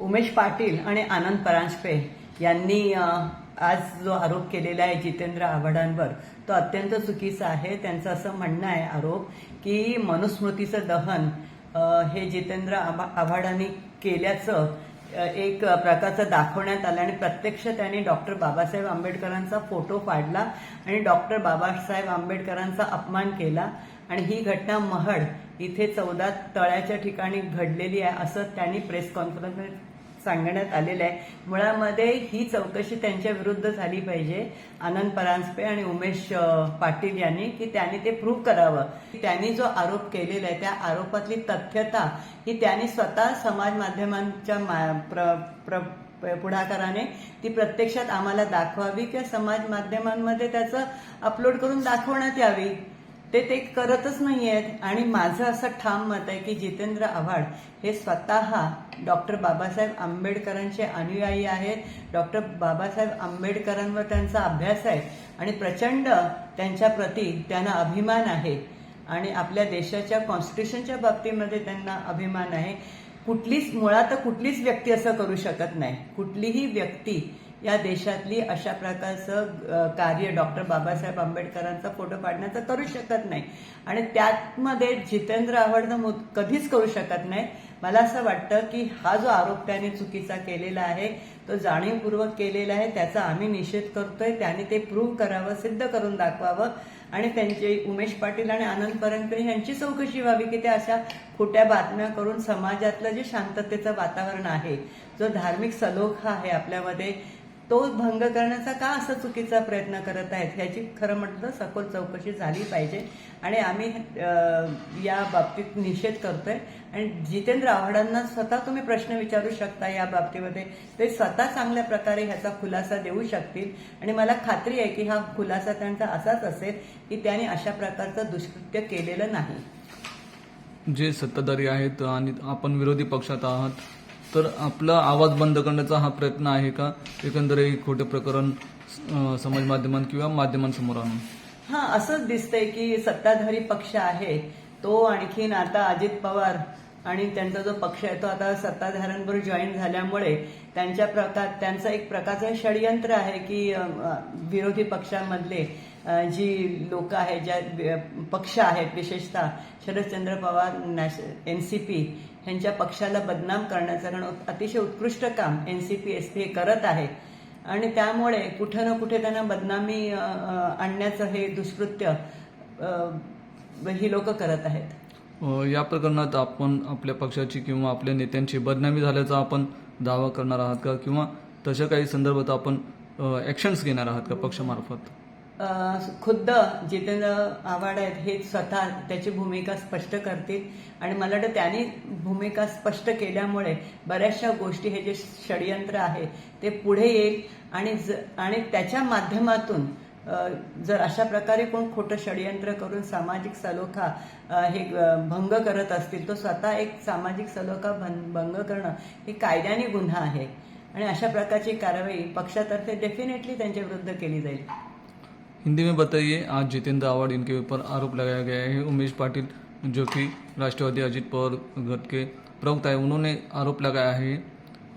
उमेश पाटील आणि आनंद परांजपे यांनी आज जो आरोप केलेला आहे जितेंद्र आव्हाडांवर तो अत्यंत चुकीचा आहे. त्यांचं असं म्हणणं आहे आरोप की मनुस्मृतीचं दहन हे जितेंद्र आव्हाडांनी केल्याचं एक प्रकारचं दाखवण्यात आलं आणि प्रत्यक्ष त्यांनी डॉक्टर बाबासाहेब आंबेडकरांचा फोटो फाडला आणि डॉक्टर बाबासाहेब आंबेडकरांचा अपमान केला. आणि ही घटना महड इथे चौदा तळ्याच्या ठिकाणी घडलेली आहे असं त्यांनी प्रेस कॉन्फरन्समध्ये सांगण्यात आलेलं आहे. मुळामध्ये ही चौकशी त्यांच्या विरुद्ध झाली पाहिजे. आनंद परांजपे आणि उमेश पाटील यांनी की त्यांनी ते प्रूव्ह करावं. त्यांनी जो आरोप केलेला आहे त्या आरोपातली तथ्यता ही त्यांनी स्वतः समाज माध्यमांच्या मा- प्र- प्र- पुढाकाराने ती प्रत्यक्षात आम्हाला दाखवावी किंवा समाज माध्यमांमध्ये त्याचं अपलोड करून दाखवण्यात यावी? ते ते करतच नाही आहेत आणि माझं असं ठाम मत आहे की जितेंद्र आव्हाड हे स्वतः डॉक्टर बाबासाहेब आंबेडकरांचे अनुयायी आहेत. डॉक्टर बाबासाहेब आंबेडकरांवर त्यांचा अभ्यास आहे आणि प्रचंड त्यांच्या प्रती त्यांना अभिमान आहे. आणि आपल्या देशाच्या कॉन्स्टिट्यूशनच्या बाबतीमध्ये त्यांना अभिमान आहे. कुठलीच मुळात कुठलीच व्यक्ती असं करू शकत नाही. कुठलीही व्यक्ती या देशातली अशा प्रकारचं कार्य डॉक्टर बाबासाहेब आंबेडकरांचा फोटो पाडण्याचं करू शकत नाही. आणि त्यातमध्ये जितेंद्र आव्हाडनं कधीच करू शकत नाही. मला असं वाटतं की हा जो आरोप त्याने चुकीचा केलेला आहे तो जाणीवपूर्वक केलेला आहे त्याचा आम्ही निषेध करतोय. त्याने ते प्रूव्ह करावं सिद्ध करून दाखवावं. आणि त्यांचे उमेश पाटील आणि आनंद परंकरे यांची चौकशी व्हावी की ते अशा खोट्या बातम्या करून समाजातलं जे शांततेचं वातावरण आहे जो धार्मिक सलोखा आहे आपल्यामध्ये तो भंग करण्याचा का असा चुकीचा प्रयत्न करत आहेत ह्याची खरं म्हटलं सखोल चौकशी झाली पाहिजे. आणि आम्ही या बाबतीत निषेध करतोय. आणि जितेंद्र आव्हाडांना स्वतः तुम्ही प्रश्न विचारू शकता या बाबतीमध्ये. ते स्वतः चांगल्या प्रकारे ह्याचा खुलासा देऊ शकतील. आणि मला खात्री आहे की हा खुलासा त्यांचा असाच असेल की त्यांनी अशा प्रकारचं दुष्कृत्य केलेलं नाही. जे सत्ताधारी आहेत आणि आपण विरोधी पक्षात आहात तर आपला आवाज बंद करण्याचा हा प्रयत्न आहे का? एकंदर हे खोटे प्रकरण समाज माध्यमां किंवा माध्यमांसमोर आणून. हा असंच दिसतंय की सत्ताधारी पक्ष आहे तो आणखीन आता अजित पवार आणि त्यांचा जो पक्ष आहे तो आता सत्ताधाऱ्यांबरोबर जॉईन झाल्यामुळे त्यांच्या प्रकार त्यांचं एक प्रकारचं षडयंत्र आहे की विरोधी पक्षांमधले जी लोक आहेत ज्या पक्ष आहेत विशेषतः शरदचंद्र पवार नॅश एन सी पी ह्यांच्या पक्षाला बदनाम करण्याचं कारण अतिशय उत्कृष्ट काम N C P S P हे करत आहे. आणि त्यामुळे कुठे ना कुठे त्यांना बदनामी आणण्याचं हे दुष्कृत्य ही लोक करत आहेत. या प्रकरणात आपण आपल्या पक्षाची किंवा आपल्या नेत्यांची बदनामी झाल्याचा आपण दावा करणार आहात का? किंवा तशा काही संदर्भात आपण ॲक्शन्स घेणार आहात का पक्षामार्फत? खुद्द जितेंद्र आव्हाड आहेत हे स्वतः त्याची भूमिका स्पष्ट करतील. आणि मला वाटतं त्यांनी भूमिका स्पष्ट केल्यामुळे बऱ्याचशा गोष्टी हे जे षडयंत्र आहे ते पुढे येईल. आणि ज- आणि त्याच्या माध्यमातून जर अशा प्रकारे कोण खोटं षडयंत्र करून सामाजिक सलोखा हे भंग करत असतील तो स्वतः एक सामाजिक सलोखा भं- भंग करणं हे कायद्याने गुन्हा आहे. आणि अशा प्रकारची कारवाई पक्षातर्फे डेफिनेटली त्यांच्या विरुद्ध केली जाईल. हिंदी में बताइए, आज जितेंद्र आवाड इनके ऊपर आरोप लगाया गया है। उमेश पाटिल, जो कि राष्ट्रवादी अजित पवार गट के प्रवक्ता है, उन्होंने आरोप लगाया है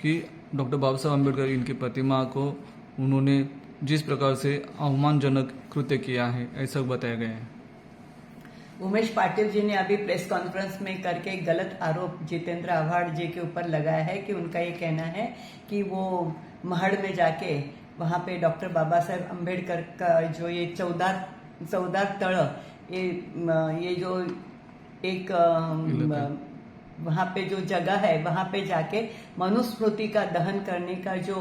कि डॉक्टर बाबा साहब अंबेडकर इनकी प्रतिमा को उन्होंने जिस प्रकार से अवमानजनक कृत्य किया है, ऐसा बताया गया है। उमेश पाटिल जी ने अभी प्रेस कॉन्फ्रेंस में करके गलत आरोप जितेंद्र आव्हाड जी के ऊपर लगाया है कि उनका ये कहना है कि वो महड़ में जाके वहाँ पे डॉक्टर बाबा साहेब अंबेडकर का जो ये चौदह चौदह तड़ ये ये जो एक। वहाँ पे जो जगह है वहाँ पे जाके मनुस्मृति का दहन करने का जो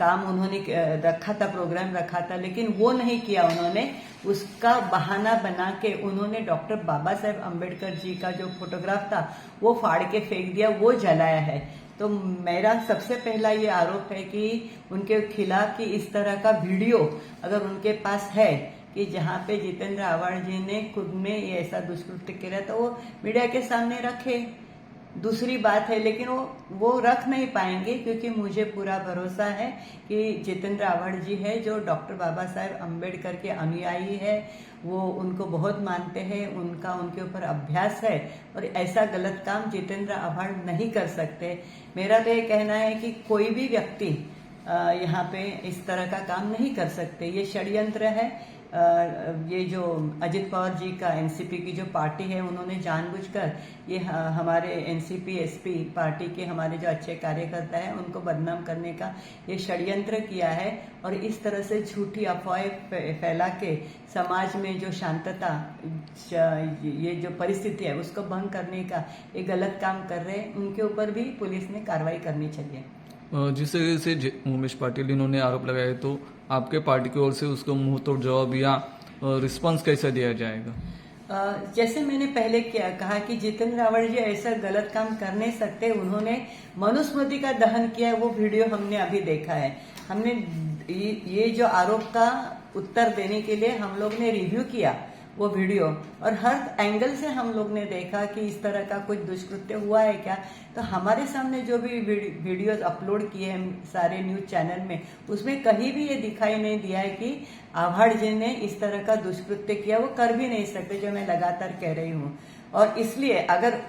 काम उन्होंने रखा था प्रोग्राम रखा था, लेकिन वो नहीं किया उन्होंने। उसका बहाना बना के उन्होंने डॉक्टर बाबा साहेब अंबेडकर जी का जो फोटोग्राफ था, वो फाड़ के फेंक दिया, वो जलाया है। तो मेरा सबसे पहला ये आरोप है कि उनके खिलाफ कि इस तरह का वीडियो अगर उनके पास है कि जहाँ पे जितेंद्र आवाड़ जी ने खुद में ऐसा दुष्कृत्य किया तो वो मीडिया के सामने रखे। दूसरी बात है, लेकिन वो वो रख नहीं पाएँगे क्योंकि मुझे पूरा भरोसा है कि जितेंद्र आव्हाड जी है, जो डॉक्टर बाबा साहेब अंबेडकर के अनुयायी है, वो उनको बहुत मानते हैं, उनका, उनके ऊपर अभ्यास है, और ऐसा गलत काम जितेंद्र आव्हाड नहीं कर सकते। मेरा तो ये कहना है कि कोई भी व्यक्ति यहाँ पे इस तरह का काम नहीं कर सकते। ये षड्यंत्र है ये जो अजित पवार जी का एनसीपी की जो पार्टी है, उन्होंने जानबूझकर ये हमारे एनसीपी एसपी पार्टी के हमारे जो अच्छे कार्यकर्ता हैं, उनको बदनाम करने का ये षड्यंत्र किया है और इस तरह से झूठी अफवाहें फैला के समाज में जो शांतता ये जो परिस्थिति है, उसको भंग करने का ये गलत काम कर रहे हैं, उनके ऊपर भी पुलिस ने कार्रवाई करनी चाहिए। जिस तरह से उमेश पाटिल इन्होंने आरोप लगाया तो आपके पार्टी की ओर से उसको मुँह तोड़ जवाब या रिस्पांस कैसा दिया जाएगा? जैसे मैंने पहले किया, कहा कि जितेंद्र रावत जी ऐसा गलत काम कर नहीं सकते, उन्होंने मनुस्मृति का दहन किया, वो वीडियो हमने अभी देखा है। हमने ये जो आरोप का उत्तर देने के लिए हम लोग ने रिव्यू किया। वो वीडियो। और हर एंगल से हम लोग ने देखा कि इस तरह का कुछ दुष्कृत्य हुआ है क्या? तो हमारे सामने जो भी वीडियोस अपलोड किए हैं सारे न्यूज़ चैनल में, उसमें कहीं भी ये दिखाई नहीं दिया है कि आभाड़ जी ने इस तरह का दुष्कृत्य किया, वो कर भी नहीं सकते जो मैं लगातार कह रही हूँ। और इसलिए अगर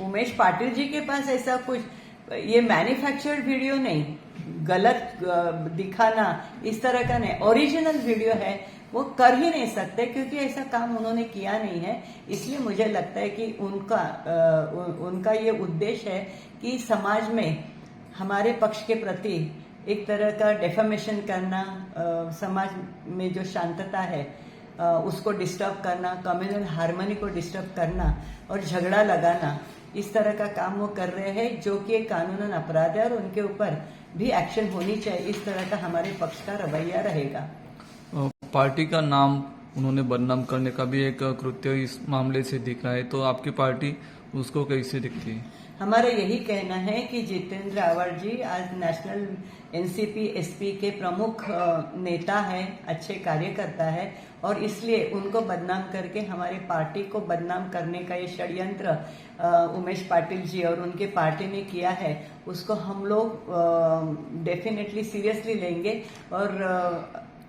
उमेश पाटिल जी के पास ऐसा कुछ, ये मैन्युफैक्चर्ड वीडियो नहीं गलत दिखाना इस तरह का नहीं। ओरिजिनल वीडियो है, वो कर ही नहीं सकते क्योंकि ऐसा काम उन्होंने किया नहीं है। इसलिए मुझे लगता है कि उनका उनका ये उद्देश्य है कि समाज में हमारे पक्ष के प्रति एक तरह का डेफमेशन करना समाज में जो शांतता है उसको डिस्टर्ब करना कम्युनल हारमोनी को डिस्टर्ब करना और झगड़ा लगाना। इस तरह का काम वो कर रहे हैं जो कि एक कानूनन अपराध है और उनके ऊपर भी एक्शन होनी चाहिए। इस तरह का हमारे पक्ष का रवैया रहेगा। पार्टी का नाम उन्होंने बदनाम करने का भी एक कृत्य इस मामले से दिख है। तो आपकी पार्टी उसको कैसे दिखती है? हमारा यही कहना है कि जितेंद्र आवाड़ जी आज नेशनल एनसीपी एसपी के प्रमुख नेता है अच्छे कार्यकर्ता है और इसलिए उनको बदनाम करके हमारे पार्टी को बदनाम करने का ये षड्यंत्र उमेश पाटिल जी और उनके पार्टी ने किया है उसको हम लोग डेफिनेटली सीरियसली लेंगे और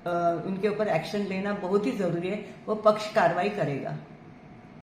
अ, उनके ऊपर एक्शन लेना बहुत ही ज़रूरी है वो पक्ष कार्रवाई करेगा।